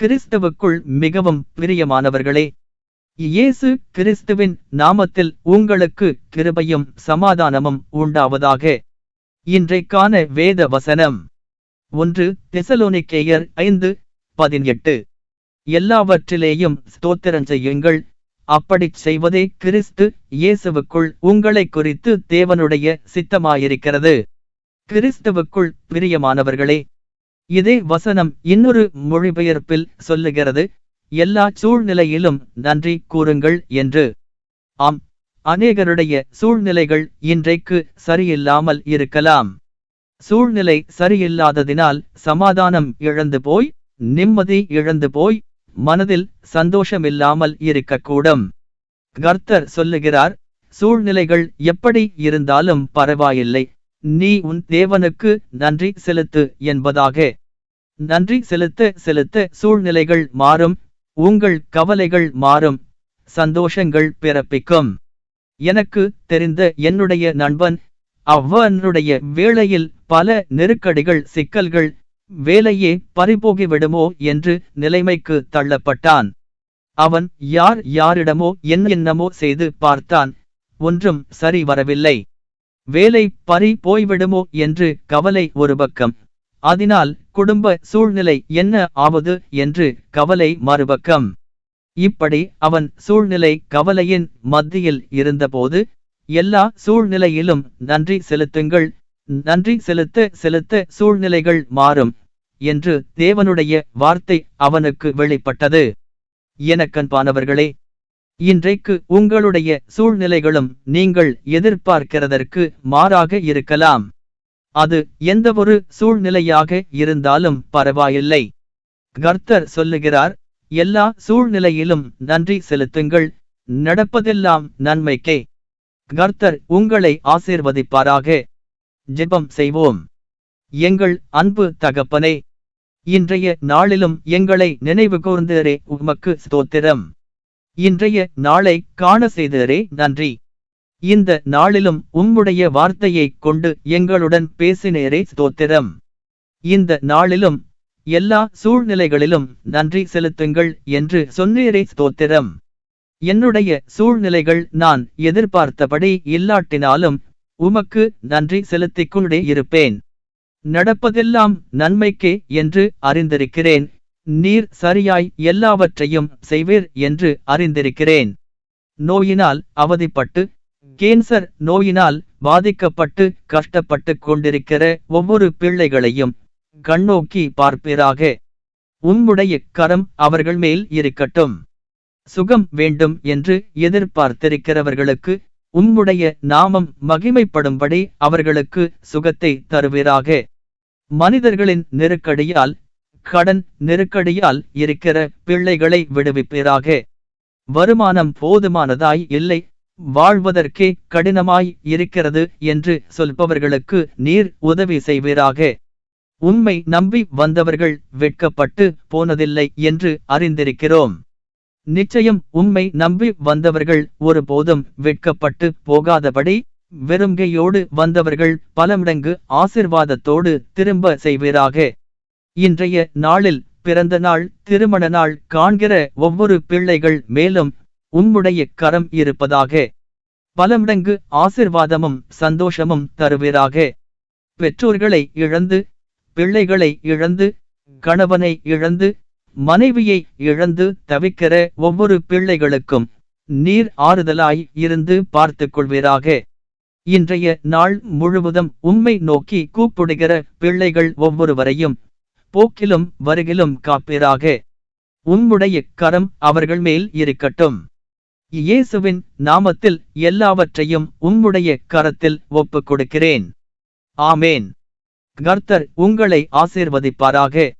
கிறிஸ்தவுக்குள் மிகவும் பிரியமானவர்களே இயேசு கிறிஸ்துவின் நாமத்தில் உங்களுக்கு கிருபையும் சமாதானமும் உண்டாவதாக. இன்றைக்கான வேத வசனம் ஒன்று தெசலோனிக்கேயர் ஐந்து பதினெட்டு. எல்லாவற்றிலேயும் ஸ்தோத்திரம் செய்யுங்கள். அப்படிச் செய்வதே கிறிஸ்து இயேசுவுக்குள் உங்களை குறித்து தேவனுடைய சித்தமாயிருக்கிறது. கிறிஸ்துவுக்குள் பிரியமானவர்களே இதே வசனம் இன்னொரு மொழிபெயர்ப்பில் சொல்லுகிறது எல்லா சூழ்நிலையிலும் நன்றி கூறுங்கள் என்று. ஆம் அநேகருடைய சூழ்நிலைகள் இன்றைக்கு சரியில்லாமல் இருக்கலாம். சூழ்நிலை சரியில்லாததினால் சமாதானம் இழந்து போய் நிம்மதி இழந்து போய் மனதில் சந்தோஷமில்லாமல் இருக்கக்கூடும். கர்த்தர் சொல்லுகிறார் சூழ்நிலைகள் எப்படி இருந்தாலும் பரவாயில்லை. நீ உன் தேவனுக்கு நன்றி செலுத்து என்பதாக. நன்றி செலுத்த செலுத்த சூழ்நிலைகள் மாறும் உங்கள் கவலைகள் மாறும் சந்தோஷங்கள் பிறப்பிக்கும். எனக்கு தெரிந்த என்னுடைய நண்பன் அவ்வனுடைய வேளையில் பல நெருக்கடிகள் சிக்கல்கள் வேலையே பறிபோகிவிடுமோ என்று நிலைமைக்கு தள்ளப்பட்டான். அவன் யார் யாரிடமோ என்னென்னமோ செய்து பார்த்தான். ஒன்றும் சரி வரவில்லை. வேலை பறி போய்விடுமோ என்று கவலை ஒரு பக்கம். அதனால் குடும்ப சூழ்நிலை என்ன ஆவது என்று கவலை மறுபக்கம். இப்படி அவன் சூழ்நிலை கவலையின் மத்தியில் இருந்தபோது எல்லா சூழ்நிலையிலும் நன்றி செலுத்துங்கள் நன்றி செலுத்த செலுத்த சூழ்நிலைகள் மாறும் என்று தேவனுடைய வார்த்தை அவனுக்கு வெளிப்பட்டது. எனக்கன்பானவர்களே இன்றைக்கு உங்களுடைய சூழ்நிலைகளும் நீங்கள் எதிர்பார்க்கிறதற்கு மாறாக இருக்கலாம். அது எந்தவொரு சூழ்நிலையாக இருந்தாலும் பரவாயில்லை. கர்த்தர் சொல்லுகிறார் எல்லா சூழ்நிலையிலும் நன்றி செலுத்துங்கள் நடப்பதெல்லாம் நன்மைக்கே. கர்த்தர் உங்களை ஆசீர்வதிப்பாராக. ஜெபம் செய்வோம். எங்கள் அன்பு தகப்பனே இன்றைய நாளிலும் எங்களை நினைவு கூர்ந்தரே உமக்கு ஸ்தோத்திரம். இன்றைய நாளை காண செய்தரே நன்றி. இந்த நாளிலும் உம்முடைய வார்த்தையைக் கொண்டு எங்களுடன் பேசினேரே ஸ்தோத்திரம். இந்த நாளிலும் எல்லா சூழ்நிலைகளிலும் நன்றி செலுத்துங்கள் என்று சொன்னீரே ஸ்தோத்திரம். என்னுடைய சூழ்நிலைகள் நான் எதிர்பார்த்தபடி இல்லாட்டினாலும் உமக்கு நன்றி செலுத்திக் கொண்டே இருப்பேன். நடப்பதெல்லாம் நன்மைக்கே என்று அறிந்திருக்கிறேன். நீர் சரியாய் எல்லாவற்றையும் செய்வீர் என்று அறிந்திருக்கிறேன். நோயினால் அவதிப்பட்டு கேன்சர் நோயினால் பாதிக்கப்பட்டு கஷ்டப்பட்டு கொண்டிருக்கிற ஒவ்வொரு பிள்ளைகளையும் கண்ணோக்கி பார்ப்பீராக. உம்முடைய கரம் அவர்கள் மேல் இருக்கட்டும். சுகம் வேண்டும் என்று எதிர்பார்த்திருக்கிறவர்களுக்கு உம்முடைய நாமம் மகிமைப்படும்படி அவர்களுக்கு சுகத்தை தருவீராக. மனிதர்களின் நெருக்கடியால் கடன் நெருக்கடியால் இருக்கிற பிள்ளைகளை விடுவிப்பீராக. வருமானம் போதுமானதாய் இல்லை. வாழ்வதற்கே கடினமாய் இருக்கிறது என்று சொல்பவர்களுக்கு நீர் உதவி செய்வீராக. உண்மை நம்பி வந்தவர்கள் வெட்கப்பட்டு போனதில்லை என்று அறிந்திருக்கிறோம். நிச்சயம் உண்மை நம்பி வந்தவர்கள் ஒருபோதும் வெட்கப்பட்டு போகாதபடி வெறுங்கையோடு வந்தவர்கள் பலமடங்கு ஆசிர்வாதத்தோடு திரும்ப செய்வீராக. இன்றைய நாளில் பிறந்த நாள் திருமண நாள் காண்கிற ஒவ்வொரு பிள்ளைகள் மேலும் உம்முடைய கரம் இருப்பதாக பலமடங்கு ஆசிர்வாதமும் சந்தோஷமும் தருவீராக. பெற்றோர்களை இழந்து பிள்ளைகளை இழந்து கணவனை இழந்து மனைவியை இழந்து தவிக்கிற ஒவ்வொரு பிள்ளைகளுக்கும் நீர் ஆறுதலாய் இருந்து பார்த்து கொள்வீராக இன்றைய நாள் முழுவதும் உம்மை நோக்கி கூப்பிடுகிற பிள்ளைகள் ஒவ்வொருவரையும் போக்கிலும் வருகிலும் காப்பீராக. உம்முடைய கரம் அவர்கள் மேல் இருக்கட்டும். இயேசுவின் நாமத்தில் எல்லாவற்றையும் உம்முடைய கரத்தில் ஒப்புக் கொடுக்கிறேன் ஆமேன். கர்த்தர் உங்களை ஆசீர்வதிப்பாராக.